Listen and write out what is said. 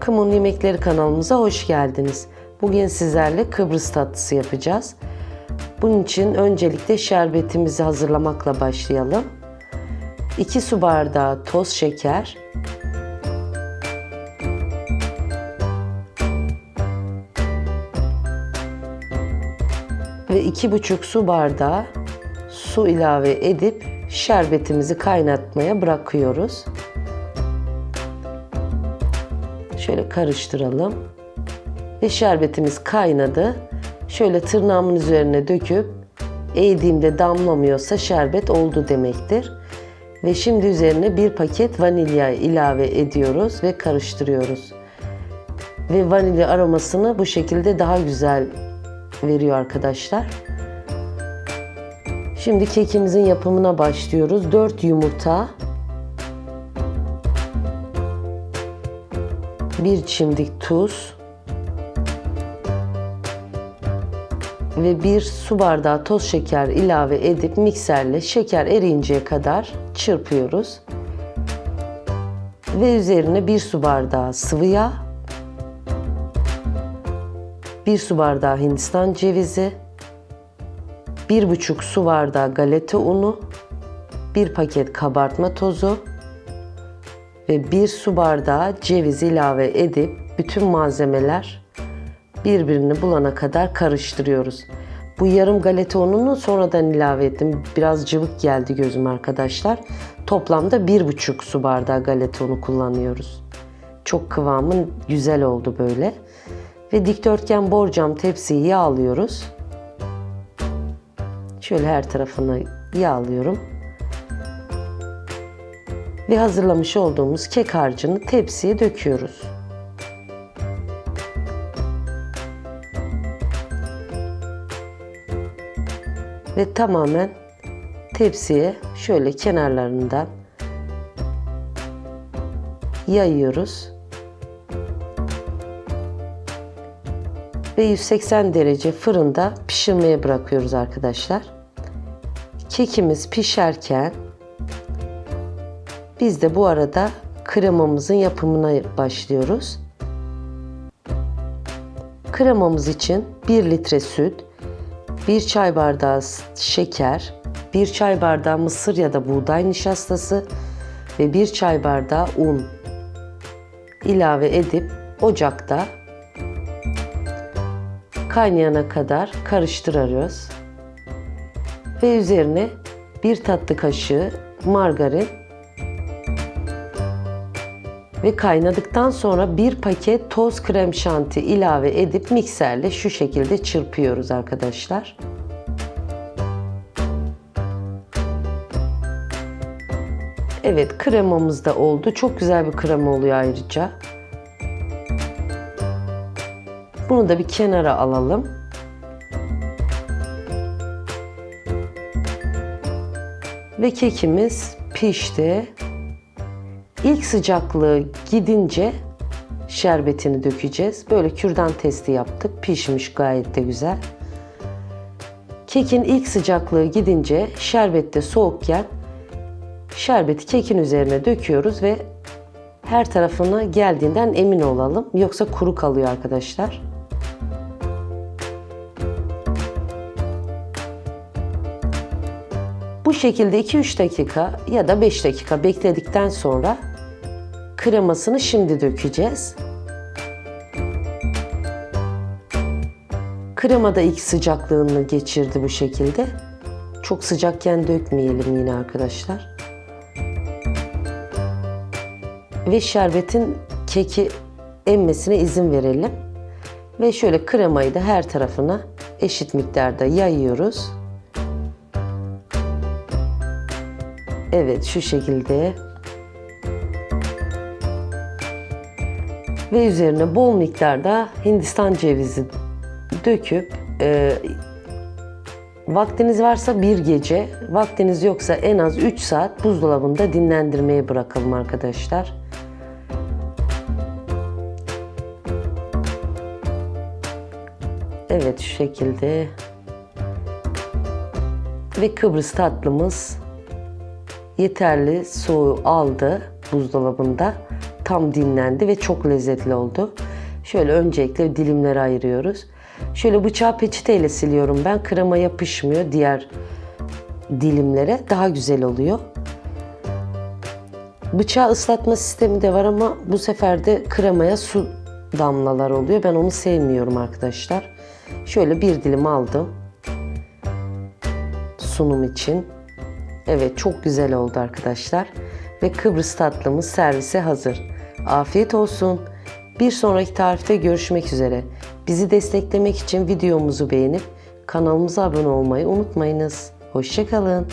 Kımın Yemekleri kanalımıza hoş geldiniz. Bugün sizlerle Kıbrıs tatlısı yapacağız. Bunun için öncelikle şerbetimizi hazırlamakla başlayalım. 2 su bardağı toz şeker, ve 2,5 su bardağı su ilave edip şerbetimizi kaynatmaya bırakıyoruz. Şöyle karıştıralım. Ve şerbetimiz kaynadı. Şöyle tırnağımın üzerine döküp eğdiğimde damlamıyorsa şerbet oldu demektir. Ve şimdi üzerine bir paket vanilya ilave ediyoruz ve karıştırıyoruz. Ve vanilya aromasını bu şekilde daha güzel veriyor arkadaşlar. Şimdi kekimizin yapımına başlıyoruz. 4 yumurta, 1 çimdik tuz ve 1 su bardağı toz şeker ilave edip mikserle şeker eriyinceye kadar çırpıyoruz. Ve üzerine 1 su bardağı sıvı yağ, 1 su bardağı hindistan cevizi, 1,5 su bardağı galeta unu, 1 paket kabartma tozu ve 1 su bardağı ceviz ilave edip bütün malzemeler birbirini bulana kadar karıştırıyoruz. Bu yarım galeta ununu sonradan ilave ettim. Biraz cıvık geldi gözüm arkadaşlar. Toplamda 1,5 su bardağı galeta unu kullanıyoruz. Çok kıvamın güzel oldu böyle. Ve dikdörtgen borcam tepsiyi yağlıyoruz. Şöyle her tarafını yağlıyorum. Ve hazırlamış olduğumuz kek harcını tepsiye döküyoruz. Ve tamamen tepsiye şöyle kenarlarından yayıyoruz. Ve 180 derece fırında pişirmeye bırakıyoruz arkadaşlar. Kekimiz pişerken biz de bu arada kremamızın yapımına başlıyoruz. Kremamız için 1 litre süt, 1 çay bardağı şeker, 1 çay bardağı mısır ya da buğday nişastası ve 1 çay bardağı un ilave edip ocakta kaynayana kadar karıştırıyoruz. Ve üzerine bir tatlı kaşığı margarin ve kaynadıktan sonra bir paket toz krem şanti ilave edip mikserle şu şekilde çırpıyoruz arkadaşlar. Evet kremamız da oldu. Çok güzel bir krema oluyor ayrıca. Bunu da bir kenara alalım. Ve kekimiz pişti. İlk sıcaklığı gidince şerbetini dökeceğiz. Böyle kürdan testi yaptık. Pişmiş gayet de güzel. Kekin ilk sıcaklığı gidince şerbette soğukken şerbeti kekin üzerine döküyoruz ve her tarafına geldiğinden emin olalım. Yoksa kuru kalıyor arkadaşlar. Bu şekilde 2-3 dakika ya da 5 dakika bekledikten sonra kremasını şimdi dökeceğiz. Krema da ilk sıcaklığını geçirdi bu şekilde. Çok sıcakken dökmeyelim yine arkadaşlar. Ve şerbetin keki emmesine izin verelim. Ve şöyle kremayı da her tarafına eşit miktarda yayıyoruz. Evet şu şekilde. Ve üzerine bol miktarda Hindistan cevizi döküp e, vaktiniz varsa bir gece, vaktiniz yoksa en az 3 saat buzdolabında dinlendirmeye bırakalım arkadaşlar. Evet şu şekilde. Ve Kıbrıs tatlımız yeterli soğuğu aldı buzdolabında. Tam dinlendi ve çok lezzetli oldu. Şöyle öncelikle dilimlere ayırıyoruz. Şöyle bıçağı peçeteyle siliyorum ben. Krema yapışmıyor diğer dilimlere. Daha güzel oluyor. Bıçağı ıslatma sistemi de var ama bu sefer de kremaya su damlalar oluyor. Ben onu sevmiyorum arkadaşlar. Şöyle bir dilim aldım. Sunum için. Evet çok güzel oldu arkadaşlar. Ve Kıbrıs tatlımız servise hazır. Afiyet olsun. Bir sonraki tarifte görüşmek üzere. Bizi desteklemek için videomuzu beğenip kanalımıza abone olmayı unutmayınız. Hoşçakalın.